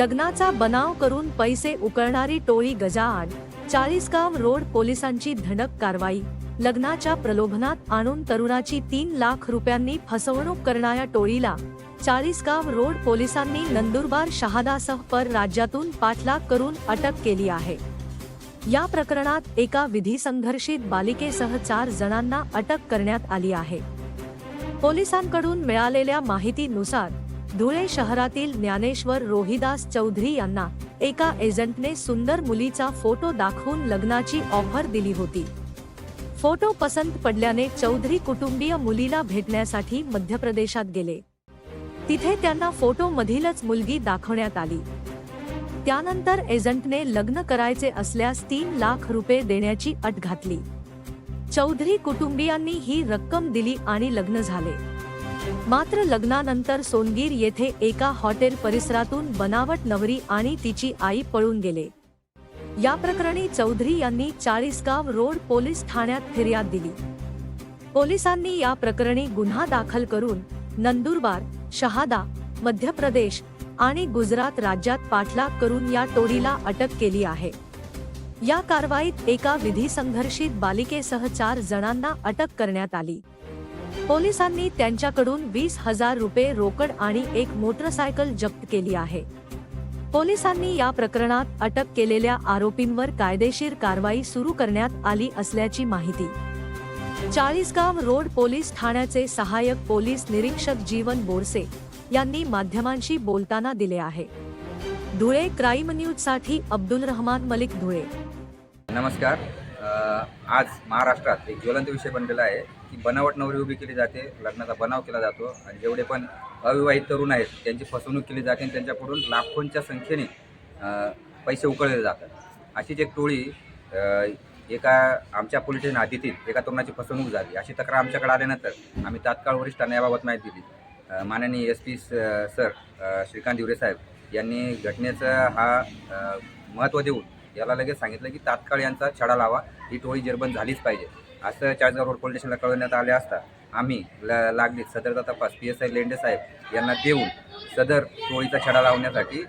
लग्नाचा बनाव करून पैसे उकळणारी टोळी गजाआड चाळीसगाव रोड पोलिसांची धडक कारवाई लग्नाच्या प्रलोभनात आणून तरुणाची तीन लाख रुपयांनी फसवणूक करणाऱ्या टोळीला चाळीसगाव रोड पोलिसांनी नंदुरबार शहादासह पर राज्यातून पाठलाग करून अटक केली आहे. या प्रकरणात एका विधी संघर्षित बालिकेसह चार जणांना अटक करण्यात आली आहे. पोलिसांकडून मिळालेल्या माहितीनुसार धुळे शहरातील ज्ञानेश्वर रोहिदास चौधरी यांना एका एजंटने सुंदर मुलीचा फोटो दाखवून लग्नाची ऑफर दिली होती. फोटो पसंत पडल्याने चौधरी कुटुंबीय मुलीला भेटण्यासाठी मध्य प्रदेशात गेले. तिथे त्यांना फोटो मधीलच मुलगी दाखवण्यात आली. त्यानंतर एजंटने लग्न करायचे असल्यास तीन लाख रुपये देण्याची अट घातली. चौधरी कुटुंबियांनी ही रक्कम दिली आणि लग्न झाले. मात्र लग्नानंतर सोनगीर येथे एका हॉटेल परिसरातून बनावट नवरी आणि तिची आई पळून गेले. या प्रकरणी चौधरी यांनी चाळीसगाव रोड पोलीस ठाण्यात फिर्याद दिली. पोलिसांनी या प्रकरणी गुन्हा दाखल करून नंदुरबार शहादा मध्य प्रदेश आणि गुजरात राज्यात पाठलाग करून या टोळीला अटक केली आहे. या कारवाईत एका विधी संघर्षित बालिकेसह चार जणांना अटक करण्यात आली. पोलिसांनी त्यांच्याकडून वीस हजार रुपये रोकड आणि एक मोटरसायकल जप्त केली आहे. पोलिसांनी या प्रकरणात अटक केलेल्या आरोपींवर कायदेशीर कारवाई सुरू करण्यात आली असल्याची माहिती. चाळीसगाव रोड पोलीस ठाण्याचे सहाय्यक पोलीस निरीक्षक जीवन बोरसे यांनी माध्यमांशी बोलताना दिले आहे. धुळे क्राईम न्यूजसाठी अब्दुल रहमान मलिक धुळे. नमस्कार. आज महाराष्ट्रात एक ज्वलंत विषय बनलेला आहे. की बनावट नवरी उभी केली जाते लग्नाचा बनाव केला जातो आणि जेवढे पण अविवाहित तरुण आहेत त्यांची फसवणूक केली जाते आणि त्यांच्याकडून लाखोंच्या संख्येने पैसे उकळले जातात. अशीच एक टोळी एका आमच्या पोलीस स्टेशन एका तरुणाची फसवणूक झाली. अशी तक्रार आमच्याकडे आल्यानंतर आम्ही तात्काळ वरिष्ठांना याबाबत माहिती दिली. माननीय S P sir Shrikant Diware साहेब यांनी घटनेचा हा महत्त्व देऊन याला लगेच सांगितलं की तात्काळ यांचा छडा लावा. ही टोळी जरबंद झालीच पाहिजे. असं चाळीसगाव रोड पोलीस स्टेशनला कळवण्यात आले असता आम्ही ल लागलीत. सदरचा तपास पी एस आय लेंडे साहेब यांना देऊन सदर टोळीचा छडा लावण्यासाठी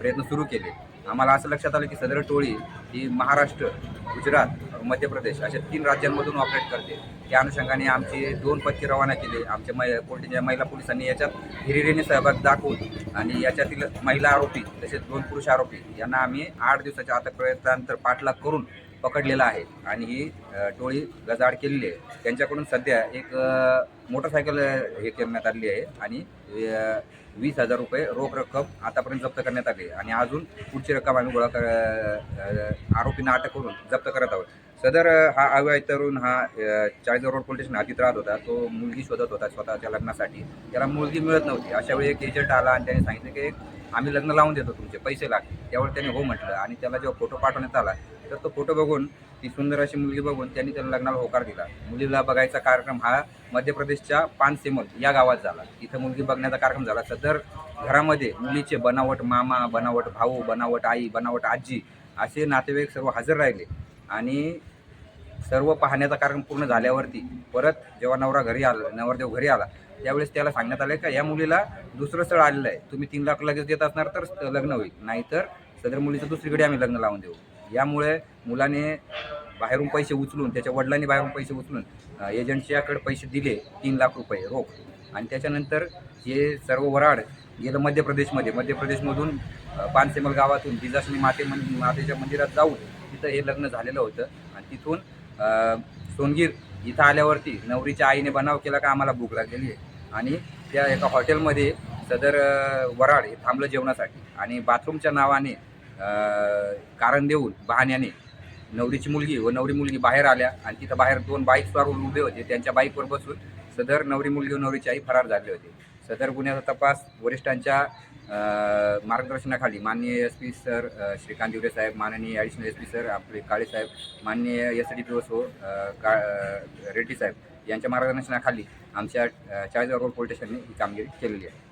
प्रयत्न सुरू केले. आम्हाला असं लक्षात आलं की सदर टोळी ही महाराष्ट्र गुजरात मध्य प्रदेश अशा तीन राज्यांमधून ऑपरेट करते. त्या अनुषंगाने आमचे दोन पथके रवाना केले. आमच्या मै कोर्टीच्या महिला पोलिसांनी याच्यात हिरिरीने सहभाग दाखवून आणि याच्यातील महिला आरोपी तसेच दोन पुरुष आरोपी यांना आम्ही आठ दिवसाच्या आता प्रयत्नानंतर पाठलाग करून पकडलेला आहे. आणि ही टोळी गजाड केलेली आहे. त्यांच्याकडून सध्या एक मोटरसायकल हे करण्यात आलेली आहे. आणि वीस हजार रुपये रोख रक्कम आतापर्यंत जप्त करण्यात आली आणि अजून पुढची रक्कम आम्ही गोळा कर आरोपींना अटक करून जप्त करत आहोत. सदर हा अवय तरुण हा चाळीसगाव रोड पोलीस स्टेशन हातीत राहत होता. तो मुलगी शोधत होता स्वतःच्या लग्नासाठी. त्याला मुलगी मिळत नव्हती. अशा वेळी एक एजंट आला आणि त्याने सांगितलं की आम्ही लग्न लावून देतो तुमचे पैसे लागतील. त्यावेळी त्याने हो म्हटलं. आणि त्याला जेव्हा फोटो पाठवण्यात आला तर तो फोटो बघून ती सुंदर अशी मुलगी बघून त्यांनी त्याला लग्नाला होकार दिला. मुलीला बघायचा कार्यक्रम हा मध्य प्रदेशच्या पानसेमल या गावात झाला. इथं मुलगी बघण्याचा कार्यक्रम झाला. सदर घरामध्ये मुलीचे बनावट मामा बनावट भाऊ बनावट आई बनावट आजी असे नातेवाईक सर्व हजर राहिले आणि सर्व पाहण्याचा कार्यक्रम पूर्ण झाल्यावरती परत जेव्हा नवरा घरी आला नवरदेव घरी आला त्यावेळेस त्याला सांगण्यात आलं का या मुलीला दुसरं स्थळ आलेलं आहे. तुम्ही तीन लाख लगेच देत असणार तर लग्न होईल. नाहीतर सदर मुलीचं दुसरीकडे आम्ही लग्न लावून देऊ. यामुळे मुलाने बाहेरून पैसे उचलून त्याच्या वडिलांनी बाहेरून पैसे उचलून एजंटच्याकडे पैसे दिले तीन लाख रुपये रोख. आणि त्याच्यानंतर हे सर्व वराड गेलं मध्य प्रदेशमध्ये मध्य प्रदेशमधून पानसेमल गावातून जिजासनी माते मन मातेच्या मंदिरात जाऊन तिथं हे लग्न झालेलं होतं. आणि तिथून सोनगीर इथं आल्यावरती नवरीच्या आईने बनाव केला का आम्हाला भूक लागलेली आहे. आणि त्या एका हॉटेलमध्ये सदर वराड हे थांबलं जेवणासाठी. आणि बाथरूमच्या नावाने कारण देऊन बहाण्याने नवरीची मुलगी व नवरी मुलगी बाहेर आल्या आणि तिथं बाहेर दोन बाईक स्वार उभे होते. त्यांच्या बाईकवर बसून सदर नवरी मुलगी व नवरीची आई फरार झाले होते. सदर गुन्ह्याचा तपास वरिष्ठांच्या मार्गदर्शनाखाली माननीय S P sir Shrikant Diware साहेब माननीय ॲडिशनल एस पी सर आपले काळे साहेब माननीय एस डी पी ओ सो का रेड्डी साहेब यांच्या मार्गदर्शनाखाली आमच्या चाळीसगाव रोड पोलीस स्टेशनने ही कामगिरी केलेली आहे.